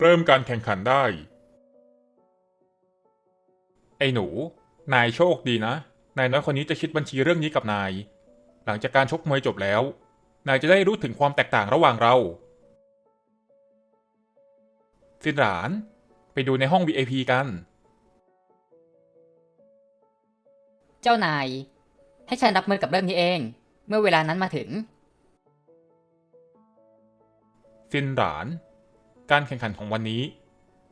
เริ่มการแข่งขันได้ ไอ้หนู นายโชคดีนะ นายน้อยคนนี้จะคิดบัญชีเรื่องนี้กับนาย หลังจากการชกมวยจบแล้ว นายจะได้รู้ถึงความแตกต่างระหว่างเราสินหลาน ไปดูในห้อง VIP กัน เจ้านาย ให้ฉันรับมือกับเรื่องนี้เอง เมื่อเวลานั้นมาถึง สินหลาน การแข่งขันของวันนี้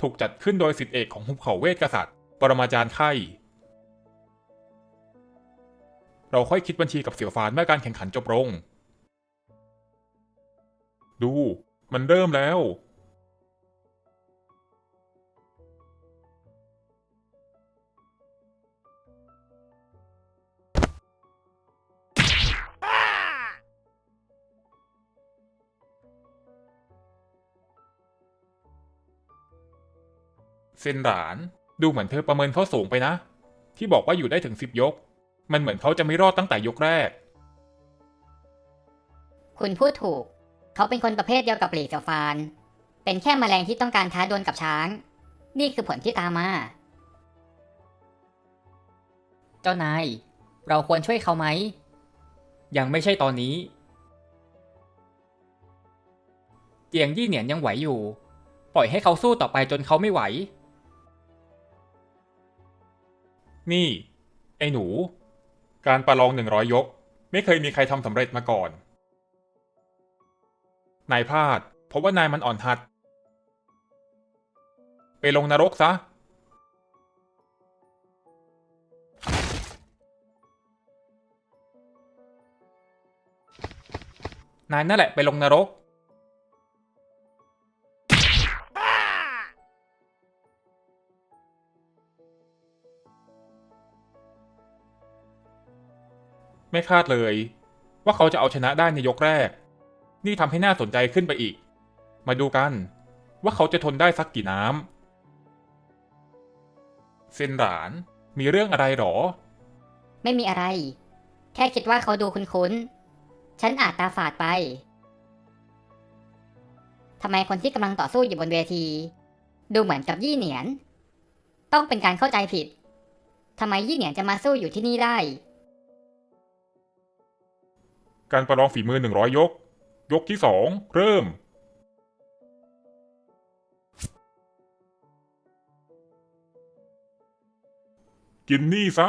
ถูกจัดขึ้นโดยสิทธิเอกของหุบเขาเวทกษัตริย์ ปรมาจารย์ไข่เราค่อยคิดบัญชีกับเสี่ยวฟานเมื่อการแข่งขันจบลง ดู มันเริ่มแล้ว เซนหลาน ดูเหมือนเธอประเมินเขาสูงไปนะ ที่บอกว่าอยู่ได้ถึงสิบยก มันเหมือนเขาจะไม่รอดตั้งแต่ยกแรก คุณพูดถูก เขาเป็นคนประเภทเดียวกับหลีเสี่ยวฟาน เป็นแค่แมลงที่ต้องการท้าดวลกับช้าง นี่คือผลที่ตามมา เจ้านาย เราควรช่วยเขาไหม ยังไม่ใช่ตอนนี้ เจียงยี่เหนียนยังไหวอยู่ ปล่อยให้เขาสู้ต่อไปจนเขาไม่ไหว นี่ ไอ้หนู การประลองหนึ่งร้อยยก ไม่เคยมีใครทำสำเร็จมาก่อน นายพลาด เพราะว่านายมันอ่อนหัด ไปลงนรกซะ นายนั่นแหละไปลงนรก ไม่คาดเลย ว่าเขาจะเอาชนะได้ในยกแรก นี่ทำให้น่าสนใจขึ้นไปอีก มาดูกัน ว่าเขาจะทนได้สักกี่น้ำเซนหลาน มีเรื่องอะไรหรอ ไม่มีอะไร แค่คิดว่าเขาดูคุ้นๆ ฉันอาจตาฝาดไปทำไมคนที่กำลังต่อสู้อยู่บนเวที ดูเหมือนกับยี่เหนียน ต้องเป็นการเข้าใจผิดทำไมยี่เหนียนจะมาสู้อยู่ที่นี่ได้ การประลองฝีมือหนึ่งร้อยยก ยกที่สองเริ่ม กินนี่ซะ